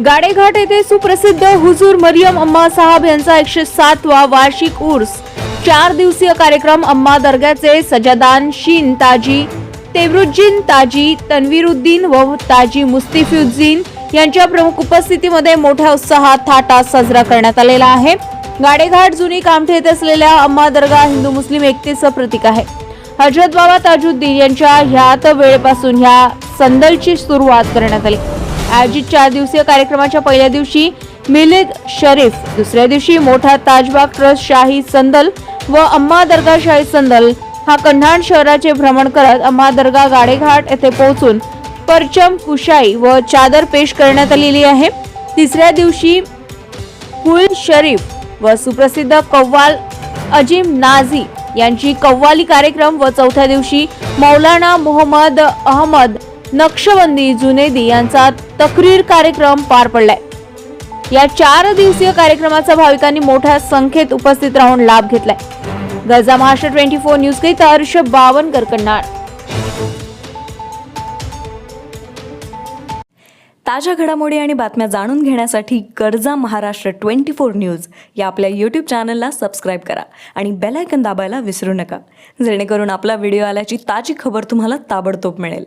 गाडेघाट येथे सुप्रसिद्ध हुजूर मरियम अम्मा साहब यांचा एकशे सातवा वार्षिक उर्स. चार दिवसीय कार्यक्रम अम्मा दर्ग्याचे सजादान शीन ताजी तेवरुज्जीन ताजी तन्वीरुद्दीन व ताजी मुस्तिफुद्दीन यांच्या प्रमुख उपस्थितीमध्ये मोठ्या उत्साहात थाटात साजरा करण्यात आलेला आहे. गाडेघाट जुनी कामठी येथे असलेल्या अम्मा दर्गा हिंदू मुस्लिम एकतेचं प्रतीक आहे. हजरत बाबा ताजुद्दीन यांच्या ह्यात वेळेपासून ह्या संदलची सुरुवात करण्यात आली. आयोजित चार दिवसीय कार्यक्रमाच्या पहिल्या दिवशी मिलिद शरीफ दुसऱ्या दिवशी मोठा ताजबाग ट्रस्ट शाही संदल व अम्मा दर्गा शाही संदल हा कन्हाण शहराचे भ्रमण करत अम्मा दर्गा गाडेघाट येथे पोहोचून परचम कुशाई व चादर पेश करण्यात आलेली आहे. तिसऱ्या दिवशी कुल शरीफ व सुप्रसिद्ध कव्वाल अजिम नाझी यांची कव्वाली कार्यक्रम व चौथ्या दिवशी मौलाना मोहम्मद अहमद नक्षबंदी जुनेदी यांचा तक्रीर कार्यक्रम पार पडलाय. या चार दिवसीय कार्यक्रमाचा भाविकांनी मोठ्या संख्येत उपस्थित राहून लाभ घेतलाय. गरजा महाराष्ट्र ट्वेंटी फोर न्यूज करिता हर्ष बावनकर कन्नाड. ताज्या घडामोडी आणि बातम्या जाणून घेण्यासाठी गरजा महाराष्ट्र ट्वेंटी फोर न्यूज या आपल्या यूट्यूब चॅनलला सबस्क्राईब करा आणि बेलायकन दाबायला विसरू नका. जेणेकरून आपला व्हिडिओ आल्याची ताजी खबर तुम्हाला ताबडतोब मिळेल.